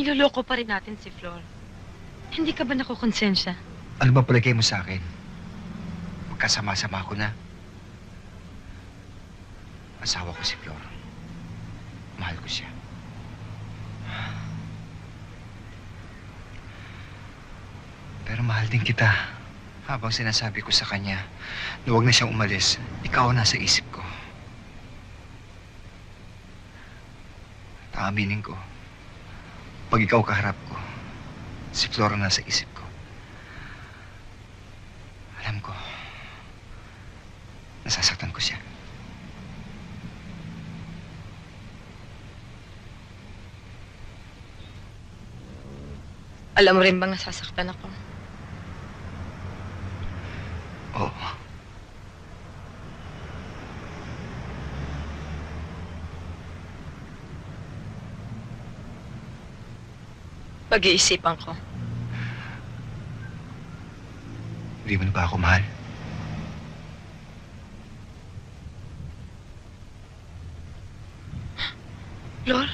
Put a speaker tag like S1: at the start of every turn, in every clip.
S1: Niloloko pa rin natin si Flor. Hindi ka ba nakukonsensya?
S2: Ano ba palagay mo sa akin? Magkasama-sama ko na. Asawa ko si Flor. Mahal ko siya. Pero mahal din kita. Habang sinasabi ko sa kanya na huwag na siyang umalis, ikaw ang nasa isip ko. At aaminin ko, pag ikaw kaharap ko, si Flor ang nasa isip ko. Alam ko, nasasaktan ko siya.
S1: Alam mo rin bang nasasaktan ako? Pag-iisipan ko.
S2: Hindi mo na ba ako mahal?
S1: Flor?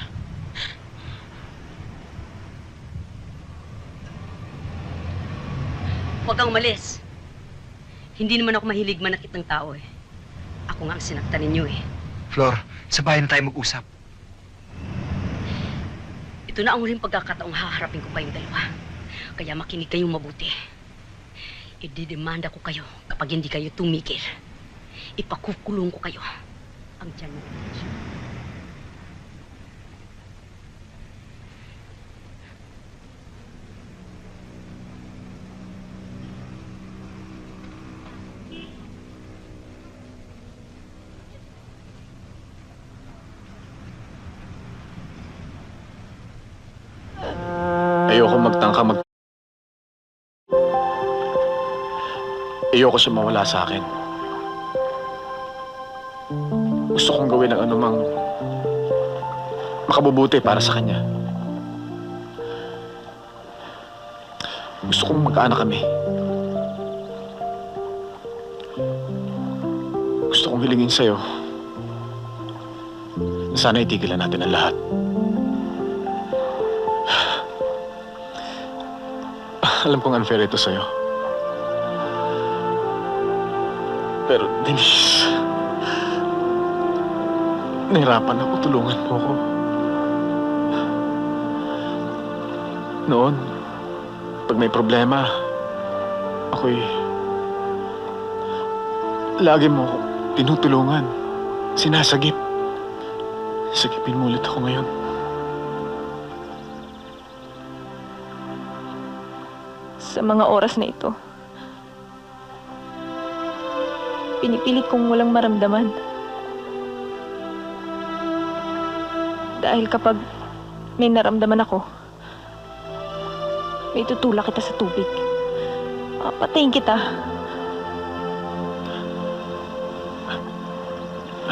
S3: Huwag kang umalis. Hindi naman ako mahilig manakit ng tao eh. Ako nga ang sinaktan ninyo eh.
S2: Flor, sa bahay na tayo mag-usap.
S3: Ito na ang huling pagkakataong haharapin ko kayong dalawa. Kaya makinig kayong mabuti. Ididemanda ko kayo kapag hindi kayo tumigil. Ipakukulong ko kayo. Ang tiyan mo.
S4: Ayoko magtangka mag... Ayoko siya mawala sa akin. Gusto kong gawin ang anumang makabubuti para sa kanya. Gusto kong magkaanak kami. Gusto kong hilingin sa'yo na sana itigilan natin ang lahat. Alam kong unfair ito sa'yo. Pero, Denise... Nahirapan ako. Tulungan mo ako. Noon, pag may problema, ako'y... Lagi mo tinutulungan. Sinasagip. Sagipin mo ulit ako ngayon.
S5: Sa mga oras na ito. Pinipilit kong walang maramdaman. Dahil kapag may naramdaman ako, may tutulak kita sa tubig. Papatayin kita.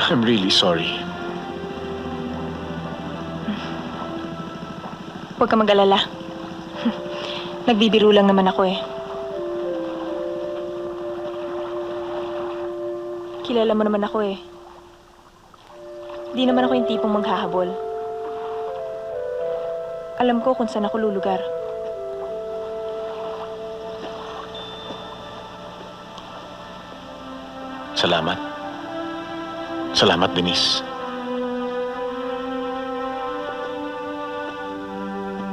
S4: I'm really sorry.
S5: Huwag ka mag-alala. Nagbibiro lang naman ako eh. Kilala mo naman ako eh. Di naman ako yung tipong maghahabol. Alam ko kung saan ako lulugar.
S4: Salamat. Salamat, Denise.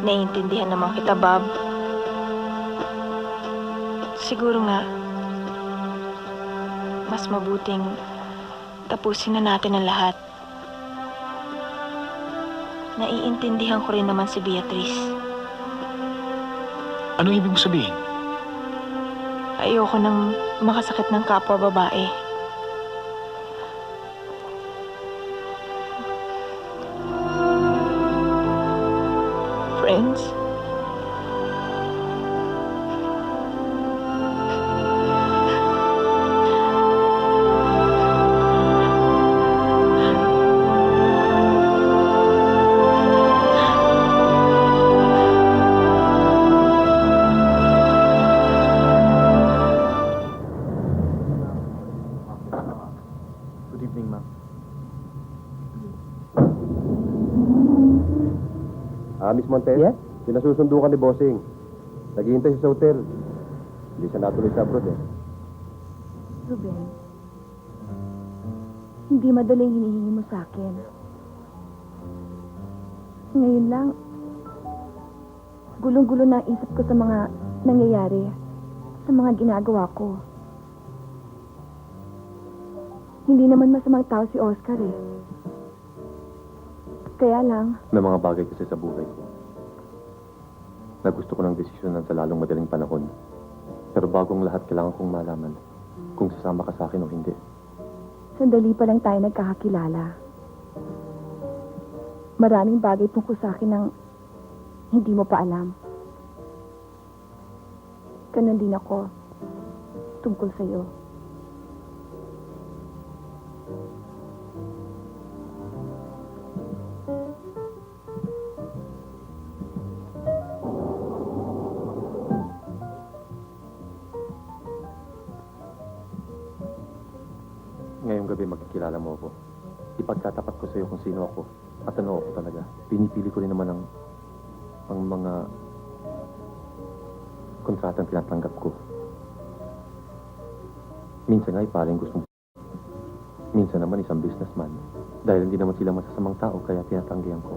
S5: Naiintindihan naman kita, Bob. Siguro nga, mas mabuting tapusin na natin ang lahat. Naiintindihan ko rin naman si Beatrice.
S4: Anong ibig mo sabihin?
S5: Ayoko nang makasakit ng kapwa babae.
S6: Montes?
S7: Yes?
S6: Pinasusundo ka ni Bossing. Naghihintay siya sa hotel. Hindi siya natuloy sa abroad eh.
S8: Ruben, hindi madaling hinihingi mo sa akin. Ngayon lang, gulong-gulo na ang isip ko sa mga nangyayari, sa mga ginagawa ko. Hindi naman masamang tao si Oscar eh. Kaya lang,
S6: May mga bagay kasi sa buhay ko na gusto ko ng desisyonan sa lalong madaling panahon. Pero bagong lahat, kailangan kong malaman kung sasama ka sa akin o hindi.
S8: sandali pa lang tayo nagkakakilala. Maraming bagay tungkol sa akin ang hindi mo pa alam. Ganon din ako tungkol sa'yo.
S6: Ngayong gabi magkikilala mo ako. Ipagtatapat ko sa iyo kung sino ako at ano ako talaga. Pinipili ko rin naman ang, ang mga kontratang tinatanggap ko. Minsan nga ipaling gusto Minsan naman isang businessman. Dahil hindi naman sila masasamang tao kaya tinatanggihan ko.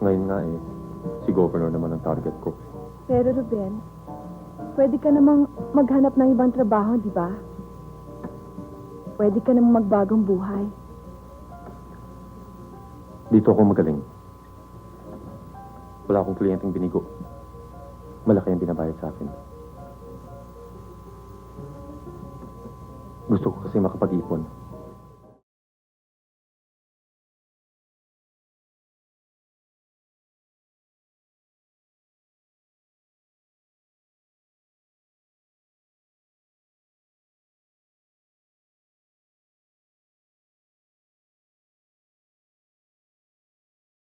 S6: Ngayon nga eh, si Governor naman ang target ko.
S8: Pero Ruben, pwede ka namang maghanap ng ibang trabaho, di ba? Pwede ka namang magbagong buhay.
S6: Dito ako magaling. Wala akong kliyenteng binigo. Malaki ang binabayad sa akin. Gusto ko kasi makapag-ipon